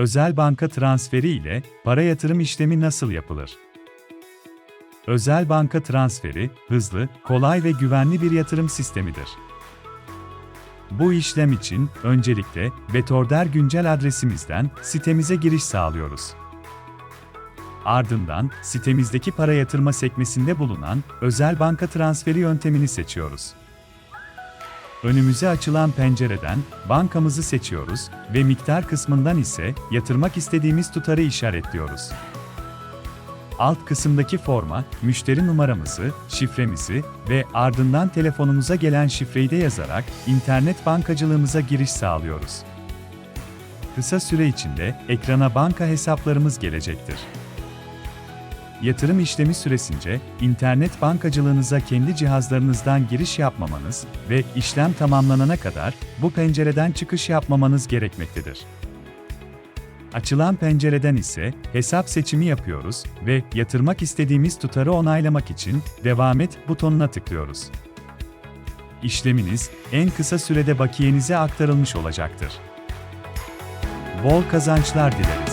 Özel banka transferi ile para yatırım işlemi nasıl yapılır? Özel banka transferi, hızlı, kolay ve güvenli bir yatırım sistemidir. Bu işlem için öncelikle Betorder güncel adresimizden sitemize giriş sağlıyoruz. Ardından sitemizdeki para yatırma sekmesinde bulunan özel banka transferi yöntemini seçiyoruz. Önümüze açılan pencereden bankamızı seçiyoruz ve miktar kısmından ise yatırmak istediğimiz tutarı işaretliyoruz. Alt kısımdaki forma müşteri numaramızı, şifremizi ve ardından telefonumuza gelen şifreyi de yazarak internet bankacılığımıza giriş sağlıyoruz. Kısa süre içinde ekrana banka hesaplarımız gelecektir. Yatırım işlemi süresince internet bankacılığınıza kendi cihazlarınızdan giriş yapmamanız ve işlem tamamlanana kadar bu pencereden çıkış yapmamanız gerekmektedir. Açılan pencereden ise hesap seçimi yapıyoruz ve yatırmak istediğimiz tutarı onaylamak için devam et butonuna tıklıyoruz. İşleminiz en kısa sürede bakiyenize aktarılmış olacaktır. Bol kazançlar dileriz.